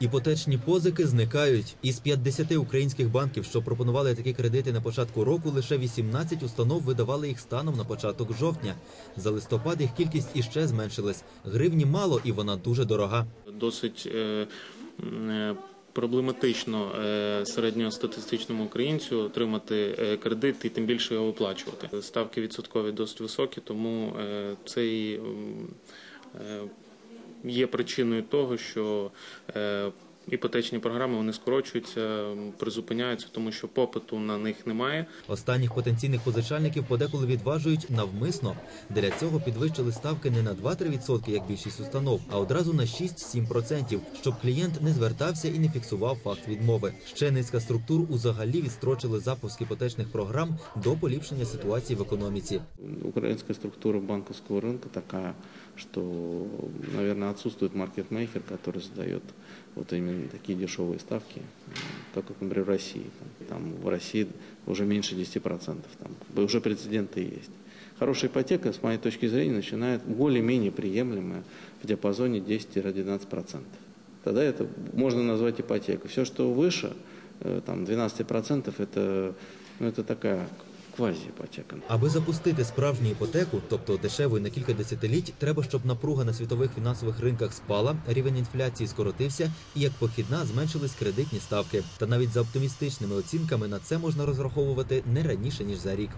Іпотечні позики зникають. Із 50 українських банків, що пропонували такі кредити на початку року, лише 18 установ видавали їх станом на початок жовтня. За листопад їх кількість іще зменшилась. Гривні мало, і вона дуже дорога. Досить е, е, проблематично е, середньостатистичному українцю отримати е, кредит і тим більше його оплачувати. Ставки відсоткові досить високі, тому е, це е, є причиною того, що е, іпотечні програми вони скорочуються, призупиняються, тому що попиту на них немає. Останніх потенційних позичальників подеколи відважують навмисно. Для цього підвищили ставки не на 2-3%, як більшість установ, а одразу на 6-7%, щоб клієнт не звертався і не фіксував факт відмови. Ще низка структур узагалі відстрочили запуск іпотечних програм до поліпшення ситуації в економіці. Украинская структура банковского рынка такая, что, наверное, отсутствует маркетмейкер, который задает вот такие дешевые ставки, м, как, например, в России. Там, там в России уже меньше 10%, там уже прецеденты есть. Хорошая ипотека, с моей точки зрения, начинает более-менее приемлемая в диапазоне 10-12%. Тогда это можно назвать ипотекой. Все, что выше, э, там 12%, это, ну, это такая квази-ипотека. Аби запустити справжню іпотеку, тобто дешеву на кілька десятиліть, треба, щоб напруга на світових фінансових ринках спала, рівень інфляції скоротився, і як похідна зменшились кредитні ставки. Та навіть за оптимістичними оцінками на це можна розраховувати не раніше ніж за рік.